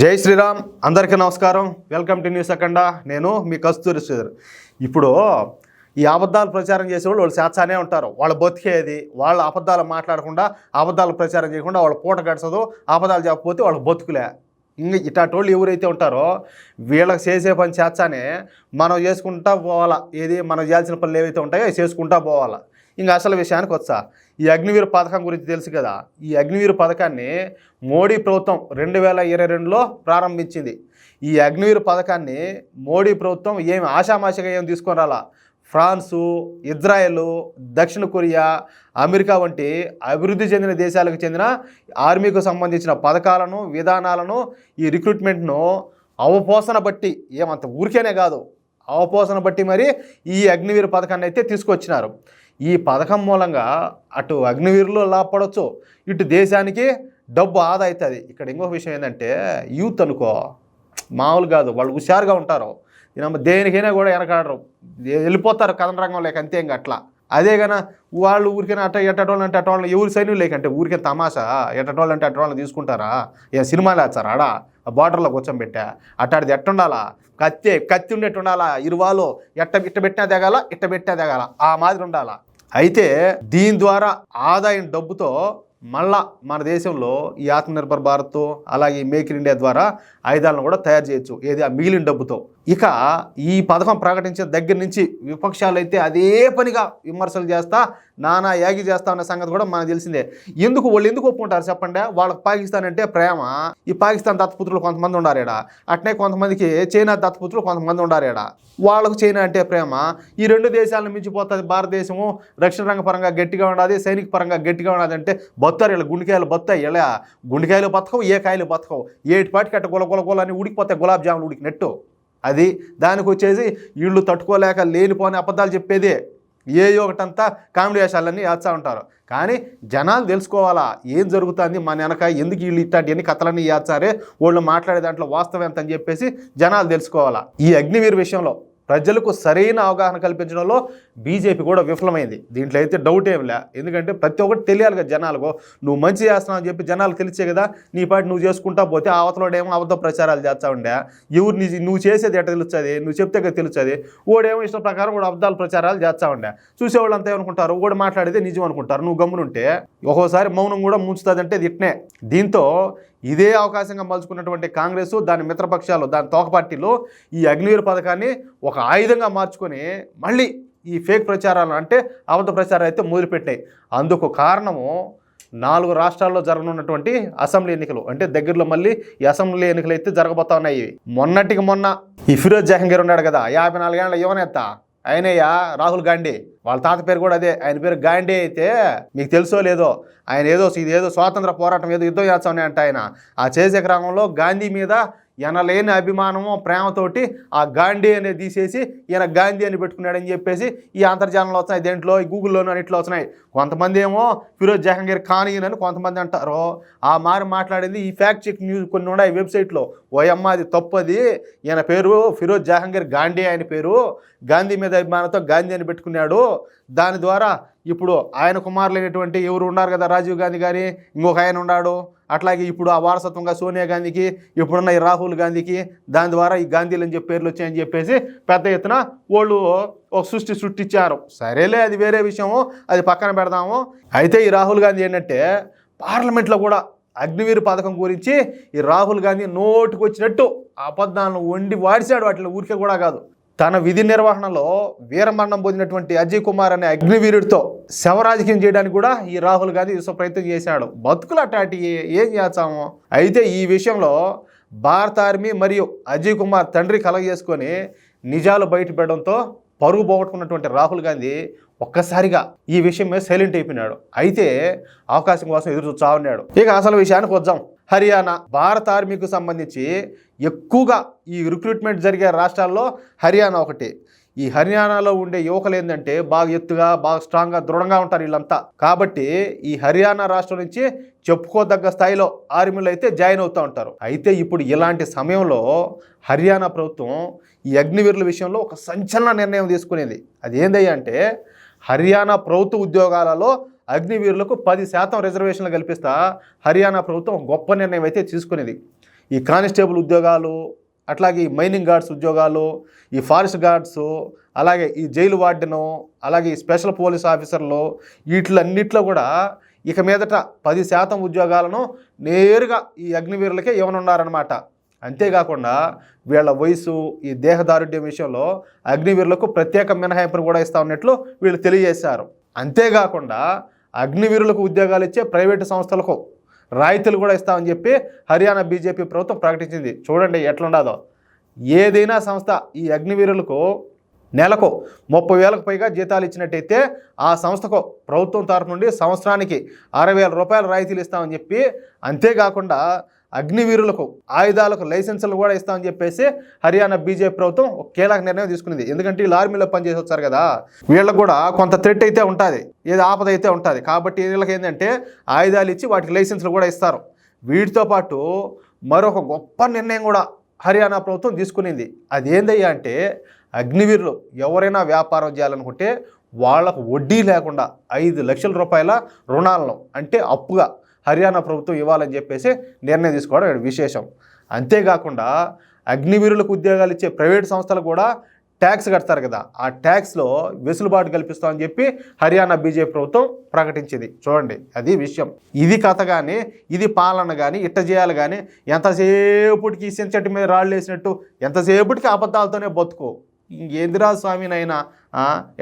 జై శ్రీరామ్ అందరికీ నమస్కారం. Welcome to news Akhanda. నేను మీ కస్తూరి శ్రీధర్. ఇప్పుడు ఈ అబద్ధాలు ప్రచారం చేసేవాళ్ళు వాళ్ళు చేస్తానే ఉంటారు. వాళ్ళు బతికేది వాళ్ళ అబద్ధాలు మాట్లాడకుండా అబద్ధాలు ప్రచారం చేయకుండా వాళ్ళ పూట గడచదు అబద్ధాలు చెప్పకపోతే వాళ్ళు బతుకులే. ఇంకా ఇటాటోళ్ళు ఎవరైతే ఉంటారో వీళ్ళకి చేసే పని చేస్తానే మనం చేసుకుంటా పోవాలా. ఏది? మనం చేయాల్సిన పనులు ఏవైతే ఉంటాయో చేసుకుంటా పోవాలా. ఇంకా అసలు విషయానికి వచ్చా ఈ అగ్నివీరు పథకం గురించి తెలుసు కదా? ఈ అగ్నివీరు పథకాన్ని మోడీ ప్రభుత్వం రెండు వేల ఇరవై రెండులో ప్రారంభించింది. ఈ అగ్నివీరు పథకాన్ని మోడీ ప్రభుత్వం ఏమి ఆషామాషిగా ఏం తీసుకొని రాలా? ఫ్రాన్సు ఇజ్రాయెల్ దక్షిణ కొరియా అమెరికా వంటి అభివృద్ధి చెందిన దేశాలకు చెందిన ఆర్మీకు సంబంధించిన పథకాలను విధానాలను ఈ రిక్రూట్మెంట్ను అవపోసన బట్టి ఏమంత ఊరికేనే కాదు. అవపోసన బట్టి మరి ఈ అగ్నివీరు పథకాన్ని అయితే తీసుకొచ్చినారు. ఈ పథకం మూలంగా అటు అగ్నివీరులు లాభపడవచ్చు ఇటు దేశానికి డబ్బు ఆదా అవుతుంది ఇక్కడ ఇంకొక విషయం ఏంటంటే యూత్ అనుకో మామూలు కాదు వాళ్ళు హుషారుగా ఉంటారు. ఈయన దేనికైనా కూడా వెనకాడరు. వెళ్ళిపోతారు కథన రంగం లేక అంతే ఇంకా అట్లా. అదే కానీ వాళ్ళు ఊరికైనా అట్ట ఎట్టటోళ్ళు అంటే అటోళ్ళని ఎవరు సైన్యం లేకంటే ఊరికే తమాషా ఎట్టటోళ్ళు అంటే అటోళ్ళని తీసుకుంటారా? ఏ సినిమాలు వేస్తారు ఆడ? బార్డర్లో కూర్చోబెట్టా అట్టాడిది ఎట్టుండాలా? కత్తి కత్తి ఉండేట్టు ఉండాలా ఇరువాలు ఎట్ట ఇట్ట పెట్టినా తెగాల ఇట్ట పెట్టినా తెగాల ఆ మాదిరి ఉండాలా? అయితే దీని ద్వారా ఆదాయం డబ్బుతో మళ్ళా మన దేశంలో ఈ ఆత్మనిర్భర్ భారత్ అలాగే మేక్ ఇన్ ఇండియా ద్వారా ఆయుధాలను కూడా తయారు చేయొచ్చు. ఏది? ఆ మిగిలిన డబ్బుతో. ఇక ఈ పథకం ప్రకటించిన దగ్గర నుంచి విపక్షాలు అయితే అదే పనిగా విమర్శలు చేస్తా నానా యాగి చేస్తా అన్న సంగతి కూడా మనకు తెలిసిందే. ఎందుకు వాళ్ళు ఎందుకు ఒప్పుకుంటారు చెప్పండి? వాళ్ళకి పాకిస్తాన్ అంటే ప్రేమ. ఈ పాకిస్తాన్ దత్తపుత్రులు కొంతమంది ఉండారేడా? అట్నే కొంతమందికి చైనా దత్తపుత్రులు కొంతమంది ఉండారేడా? వాళ్ళకు చైనా అంటే ప్రేమ. ఈ రెండు దేశాలను మించిపోతుంది భారతదేశము. రక్షణ రంగ పరంగా గట్టిగా ఉండాలి సైనిక పరంగా గట్టిగా ఉండాలి అంటే బొత్తారు ఇలా గుండెకాయలు బొత్తాయి ఇలా గుండెకాయలు బతకవు ఏ కాయలు బతకవు. ఏటి పాటికి అట్ట గుల గుల గుల అని ఉడికిపోతాయి గులాబ్ జాములు ఉడికినట్టు. అది దానికి వచ్చేసి వీళ్ళు తట్టుకోలేక లేనిపోని అబద్ధాలు చెప్పేదే. ఏ ఒకటంతా కామెడీ వేషాలన్నీ వేస్తూ ఉంటారు. కానీ జనాలు తెలుసుకోవాలా ఏం జరుగుతుంది మన వెనక ఎందుకు వీళ్ళు ఇట్లాంటి కథలన్నీ వేస్తారే వాళ్ళు మాట్లాడే దాంట్లో వాస్తవం ఎంత అని చెప్పేసి జనాలు తెలుసుకోవాలా. ఈ అగ్నివీర్ విషయంలో ప్రజలకు సరైన అవగాహన కల్పించడంలో బీజేపీ కూడా విఫలమైంది. దీంట్లో అయితే డౌట్ ఏం లే. ఎందుకంటే ప్రతి ఒక్కటి తెలియాలి కదా జనాలకు. నువ్వు మంచి చేస్తున్నావు అని చెప్పి జనాలు తెలిసే కదా నీ పాటి నువ్వు చేసుకుంటా పోతే అవతలోడేమో అబద్ధ ప్రచారాలు చేస్తా ఉండే. ఎవరు నీ నువ్వు చేసేది ఎట్ట తెలుస్తుంది? నువ్వు చెప్తే కదా తెలుస్తుంది. ఓడేమో ఇష్టం ప్రకారం కూడా అబద్ధాలు ప్రచారాలు చేస్తా ఉండే. చూసేవాళ్ళు అంతా ఏమనుకుంటారు? ఓడి మాట్లాడితే నిజం అనుకుంటారు. నువ్వు గమ్మునుంటే ఒక్కోసారి మౌనం కూడా ముంచుతుంది అంటే ఇది ఇట్నే. దీంతో ఇదే అవకాశంగా మలుచుకున్నటువంటి కాంగ్రెస్ దాని మిత్రపక్షాలు దాని తోకపార్టీలో ఈ అగ్నివీర్ పథకాన్ని ఒక ఆయుధంగా మార్చుకొని మళ్ళీ ఈ ఫేక్ ప్రచారాలు అంటే అబద్ధ ప్రచారాలు అయితే మొదలుపెట్టాయి. అందుకు కారణము నాలుగు రాష్ట్రాల్లో జరగనున్నటువంటి అసెంబ్లీ ఎన్నికలు. అంటే దగ్గరలో మళ్ళీ ఈ అసెంబ్లీ ఎన్నికలు అయితే జరగబోతా ఉన్నాయి. మొన్నటికి మొన్న ఈ ఫిరోజ్ జహంగీర్ ఉన్నాడు కదా యాభై నాలుగేళ్ళ యువనేత. ఆయనయ్యా రాహుల్ గాంధీ. వాళ్ళ తాత పేరు కూడా అదే. ఆయన పేరు గాంధీ అయితే మీకు తెలుసో లేదో ఆయన ఏదో ఇది ఏదో స్వాతంత్ర పోరాటం ఏదో యుద్ధం చేస్తామని అంట ఆయన. ఆ చేసే క్రమంలో గాంధీ మీద ఎనలేని అభిమానము ప్రేమతోటి ఆ గాంధీ అనేది తీసేసి ఈయన గాంధీ అని పెట్టుకున్నాడని చెప్పేసి ఈ అంతర్జాలంలో వస్తున్నాయి దేంట్లో? ఈ గూగుల్లోనూ అన్నిట్లో వస్తున్నాయి. కొంతమంది ఏమో ఫిరోజ్ జహంగీర్ ఖాన్ అని కొంతమంది అంటారు. ఆ మారి మాట్లాడింది ఈ ఫ్యాక్ట్ చెక్ న్యూస్ కొన్ని ఉన్నాయి వెబ్సైట్లో. ఓయమ్మ అది తప్పది. ఈయన పేరు ఫిరోజ్ జహంగీర్ గాంధీ ఆయన పేరు. గాంధీ మీద అభిమానంతో గాంధీ అని పెట్టుకున్నాడు. దాని ద్వారా ఇప్పుడు ఆయన కుమారులైనటువంటి ఎవరు ఉన్నారు కదా? రాజీవ్ గాంధీ గారి ఇంకొక ఆయన ఉన్నాడు. అట్లాగే ఇప్పుడు ఆ వారసత్వంగా సోనియా గాంధీకి ఇప్పుడున్న ఈ రాహుల్ గాంధీకి దాని ద్వారా ఈ గాంధీలు అని చెప్పి పేర్లు వచ్చాయని చెప్పేసి పెద్ద ఎత్తున వాళ్ళు ఒక సృష్టి సృష్టించారు. సరేలే అది వేరే విషయము. అది పక్కన పెడదాము. అయితే ఈ రాహుల్ గాంధీ ఏంటంటే పార్లమెంట్లో కూడా అగ్నివీరు పథకం గురించి ఈ రాహుల్ గాంధీ నోటికి వచ్చినట్టు అబద్ధాలను వండి వాడిశాడు. వాటిని ఊరికే కూడా కాదు. తన విధి నిర్వహణలో వీరమరణం పొందినటువంటి అజయ్ కుమార్ అనే అగ్నివీరుడితో శవరాజకీయం చేయడానికి కూడా ఈ రాహుల్ గాంధీ విశ్వ ప్రయత్నం చేశాడు. బతుకులు అటాటి ఏం చేస్తాము? అయితే ఈ విషయంలో భారత ఆర్మీ మరియు అజయ్ కుమార్ తండ్రి కలగజేసుకొని నిజాలు బయటపెట్టడంతో పరుగు పోగొట్టుకున్నటువంటి రాహుల్ గాంధీ ఒక్కసారిగా ఈ విషయం మీద సైలెంట్ అయిపోయినాడు. అయితే అవకాశం కోసం ఎదురు చూస్తా ఉన్నాడు. ఇక అసలు విషయానికి వద్దాం. హర్యానా భారత ఆర్మీకి సంబంధించి ఎక్కువగా ఈ రిక్రూట్మెంట్ జరిగే రాష్ట్రాల్లో హర్యానా ఒకటి. ఈ హర్యానాలో ఉండే యువకులు ఏంటంటే బాగా ఎత్తుగా బాగా స్ట్రాంగ్గా దృఢంగా ఉంటారు వీళ్ళంతా. కాబట్టి ఈ హర్యానా రాష్ట్రం నుంచి చెప్పుకోదగ్గ స్థాయిలో ఆర్మీలో అయితే జాయిన్ అవుతూ ఉంటారు. అయితే ఇప్పుడు ఇలాంటి సమయంలో హర్యానా ప్రభుత్వం ఈ అగ్నివీరుల విషయంలో ఒక సంచలన నిర్ణయం తీసుకునేది. అది ఏందయ్యా అంటే హర్యానా ప్రభుత్వ ఉద్యోగాలలో అగ్నివీరులకు పది శాతం రిజర్వేషన్లు కల్పిస్తా హర్యానా ప్రభుత్వం గొప్ప నిర్ణయం అయితే తీసుకునేది. ఈ కానిస్టేబుల్ ఉద్యోగాలు అట్లాగే ఈ మైనింగ్ గార్డ్స్ ఉద్యోగాలు ఈ ఫారెస్ట్ గార్డ్స్ అలాగే ఈ జైలు వార్డెను అలాగే ఈ స్పెషల్ పోలీస్ ఆఫీసర్లు వీటిలన్నిట్లో కూడా ఇక మీదట పది శాతం ఉద్యోగాలను నేరుగా ఈ అగ్నివీరులకే ఇవ్వనున్నారనమాట అంతేకాకుండా వీళ్ళ వయసు ఈ దేహదారుఢ్యం విషయంలో అగ్నివీరులకు ప్రత్యేక మినహాయింపును కూడా ఇస్తా ఉన్నట్లు వీళ్ళు తెలియజేశారు. అంతేకాకుండా అగ్నివీరులకు ఉద్యోగాలు ఇచ్చే ప్రైవేటు సంస్థలకు రాయితీలు కూడా ఇస్తామని చెప్పి హర్యానా బీజేపీ ప్రభుత్వం ప్రకటించింది. చూడండి ఎట్లుండదో. ఏదైనా సంస్థ ఈ అగ్నివీరులకు నెలకు ముప్పై వేలకు పైగా జీతాలు ఇచ్చినట్టయితే ఆ సంస్థకు ప్రభుత్వం తరఫు నుండి సంవత్సరానికి అరవై వేల రూపాయల రాయితీలు ఇస్తామని చెప్పి అంతేకాకుండా అగ్నివీరులకు ఆయుధాలకు లైసెన్సులు కూడా ఇస్తామని చెప్పేసి హర్యానా బీజేపీ ప్రభుత్వం ఒక కీలక నిర్ణయం తీసుకునేది. ఎందుకంటే వీళ్ళు ఆర్మీలో పనిచేసి వచ్చారు కదా వీళ్ళకు కూడా కొంత థ్రెట్ అయితే ఉంటుంది ఏది ఆపద అయితే ఉంటుంది. కాబట్టి వీళ్ళకి ఏంటంటే ఆయుధాలు ఇచ్చి వాటికి లైసెన్సులు కూడా ఇస్తారు. వీటితో పాటు మరొక గొప్ప నిర్ణయం కూడా హర్యానా ప్రభుత్వం తీసుకునింది. అదేందయ్యా అంటే అగ్నివీరులు ఎవరైనా వ్యాపారం చేయాలనుకుంటే వాళ్ళకు వడ్డీ లేకుండా ఐదు లక్షల రూపాయల రుణాలను అంటే అప్పుగా హర్యానా ప్రభుత్వం ఇవ్వాలని చెప్పేసి నిర్ణయం తీసుకోవడం విశేషం. అంతేకాకుండా అగ్నివీరులకు ఉద్యోగాలు ఇచ్చే ప్రైవేట్ సంస్థలు కూడా ట్యాక్స్ కడతారు కదా ఆ ట్యాక్స్లో వెసులుబాటు కల్పిస్తామని చెప్పి హర్యానా బీజేపీ ప్రభుత్వం ప్రకటించింది. చూడండి అది విషయం. ఇది కథ కానీ ఇది పాలన కానీ ఇట్ట చేయాలి కానీ ఎంతసేపటికి ఇసిన చెట్టు మీద రాళ్ళు వేసినట్టు ఎంతసేపటికి అబద్ధాలతోనే బతుకు. ఇంకేందిరా స్వామి నైనా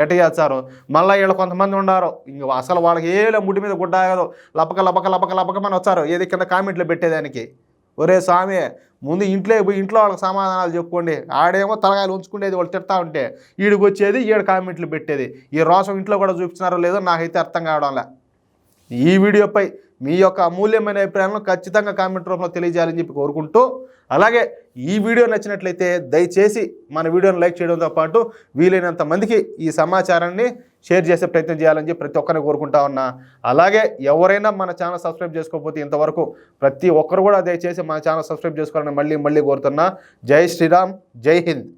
ఎట చేస్తారు? మళ్ళీ వీళ్ళు కొంతమంది ఉన్నారు ఇంక అసలు వాళ్ళకి ఏ ముడి మీద గుడ్డ ఆగదు. లపక లపక లపక లపకమని వచ్చారు. ఏది కింద కామెంట్లు పెట్టేదానికి. ఒరే స్వామి ముందు ఇంట్లో పోయి ఇంట్లో వాళ్ళకి సమాధానాలు చెప్పుకోండి. ఆడేమో తలగాయలు ఉంచుకునేది వాళ్ళు తిడతా ఉంటే ఈడికి వచ్చేది ఈడు కామెంట్లు పెట్టేది. ఈ రోషం ఇంట్లో కూడా చూపించినారో లేదో నాకైతే అర్థం కావడంలే. ఈ వీడియోపై మీ యొక్క అమూల్యమైన అభిప్రాయాలను ఖచ్చితంగా కామెంట్ రూపంలో తెలియజేయాలని చెప్పి కోరుకుంటూ అలాగే ఈ వీడియో నచ్చినట్లయితే దయచేసి మన వీడియోను లైక్ చేయడంతో పాటు వీలైనంత మందికి ఈ సమాచారాన్ని షేర్ చేసే ప్రయత్నం చేయాలని చెప్పి ప్రతి ఒక్కరిని కోరుకుంటా ఉన్నా. అలాగే ఎవరైనా మన ఛానల్ సబ్స్క్రైబ్ చేసుకోకపోతే ఇంతవరకు ప్రతి ఒక్కరు కూడా దయచేసి మన ఛానల్ సబ్స్క్రైబ్ చేసుకోవాలని మళ్ళీ మళ్ళీ కోరుతున్నా. జై శ్రీరామ్ జై హింద్.